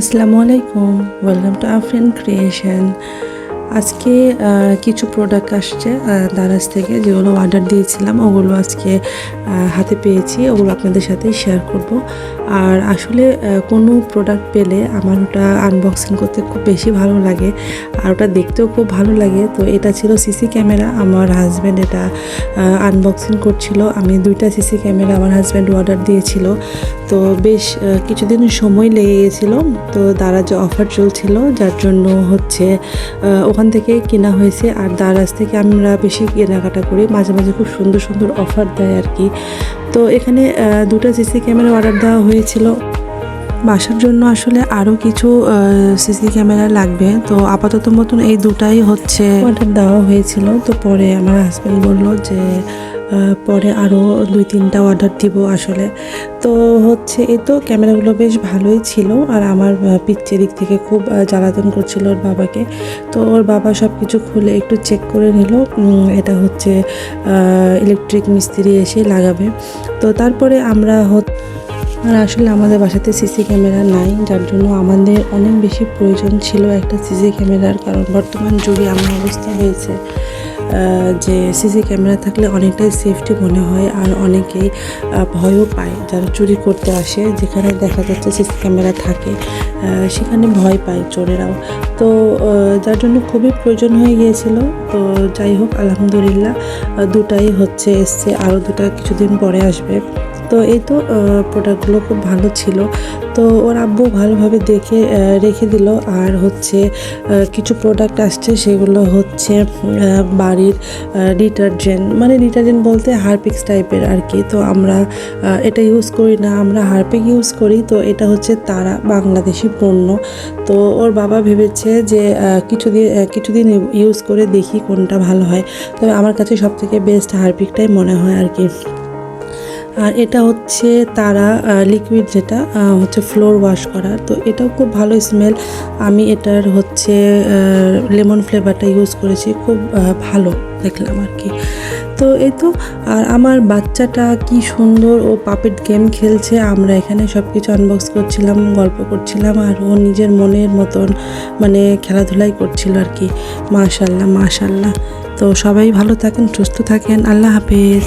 আসসালামু আলাইকুম। Welcome to Afrin creation আজকে কিছু প্রোডাক্ট আসছে দারাজ থেকে। যেগুলো অর্ডার দিয়েছিলাম, ওগুলো আজকে হাতে পেয়েছি, ওগুলো আপনাদের সাথে শেয়ার করব। আর আসলে কোনো প্রোডাক্ট পেলে আমার ওটা আনবক্সিং করতে খুব বেশি ভালো লাগে, আর ওটা দেখতেও খুব ভালো লাগে। তো এটা ছিল সিসি ক্যামেরা আমার হাজব্যান্ড এটা আনবক্সিং করছিল। আমি দুইটা সিসি ক্যামেরা আমার হাজব্যান্ড অর্ডার দিয়েছিল। তো বেশ কিছুদিন সময় লেগে গেছিল তো দারাজ অফার চলছিল, যার জন্য হচ্ছে ওখান থেকে কেনা হয়েছে আর দারাজ থেকে আমরা বেশি কেনাকাটা করি। মাঝে মাঝে খুব সুন্দর সুন্দর অফার দেয় আর কি। তো এখানে দুটো সিসি ক্যামেরা অর্ডার দেওয়া হয়েছিল। বাসার জন্য আসলে আরও কিছু সিসি ক্যামেরা লাগবে। তো আপাতত মতন এই দুটাই হচ্ছে অর্ডার দেওয়া হয়েছিল। তো পরে আমার হাজব্যান্ড বলল যে পরে আরও দুই তিনটা অর্ডার দিব আসলে। তো হচ্ছে এই তো, ক্যামেরাগুলো বেশ ভালোই ছিল। আর আমার পিচ্ছের দিক থেকে খুব জ্বালাতন করছিল ওর বাবাকে। তো ওর বাবা সব কিছু খুলে একটু চেক করে নিল। এটা হচ্ছে ইলেকট্রিক মিস্ত্রি এসে লাগাবে। তো তারপরে আমরা হচ্ছে আর আসলে আমাদের বাসাতে সিসি ক্যামেরা নাই, যার জন্য আমাদের অনেক বেশি প্রয়োজন ছিল একটা সিসি ক্যামেরার, কারণ বর্তমান যুগে এমন অবস্থা হয়েছে যে সিসি ক্যামেরা থাকলে অনেকটাই সেফটি মনে হয় আর অনেকেই ভয়ও পায় যারা চুরি করতে আসে, যেখানে দেখা যাচ্ছে সিসি ক্যামেরা থাকে সেখানে ভয় পায় চোরেরাও। তো যার জন্য খুবই প্রয়োজন হয়ে গিয়েছিল। তো যাই হোক, আলহামদুলিল্লাহ দুটাই হচ্ছে এসছে, আরও দুটা কিছুদিন পরে আসবে। তো এই তো প্রোডাক্টগুলো খুব ভালো ছিল। তো ওর আব্বু ভালোভাবে দেখে রেখে দিল। আর হচ্ছে কিছু প্রোডাক্ট আসছে, সেগুলো হচ্ছে বাড়ির ডিটারজেন্ট মানে ডিটারজেন্ট বলতে হারপিক্স টাইপের আর কি। তো আমরা এটা ইউজ করি না, আমরা হারপিক ইউজ করি। তো এটা হচ্ছে তারা বাংলাদেশি পণ্য। তো ওর বাবা ভেবেছে যে কিছুদিন কিছুদিন ইউজ করে দেখি কোনটা ভালো হয়। তবে আমার কাছে সবথেকে বেস্ট হারপিকটাই মনে হয় আর কি। আর এটা হচ্ছে তারা লিকুইড যেটা হচ্ছে ফ্লোর ওয়াশ করা। তো এটাও খুব ভালো স্মেল আমি এটার হচ্ছে লেমন ফ্লেভারটা ইউজ করেছি, খুব ভালো দেখলাম আর কি। তো এই তো, আর আমার বাচ্চাটা কি সুন্দর, ও পাপেট গেম খেলছে। আমরা এখানে সব কিছু আনবক্স করছিলাম, গল্প করছিলাম, আর ও নিজের মনের মতন মানে খেলাধুলাই করছিল আর কি। মাশাল্লাহ মাশাল্লাহ তো সবাই ভালো থাকেন, সুস্থ থাকেন। আল্লাহ হাফেজ।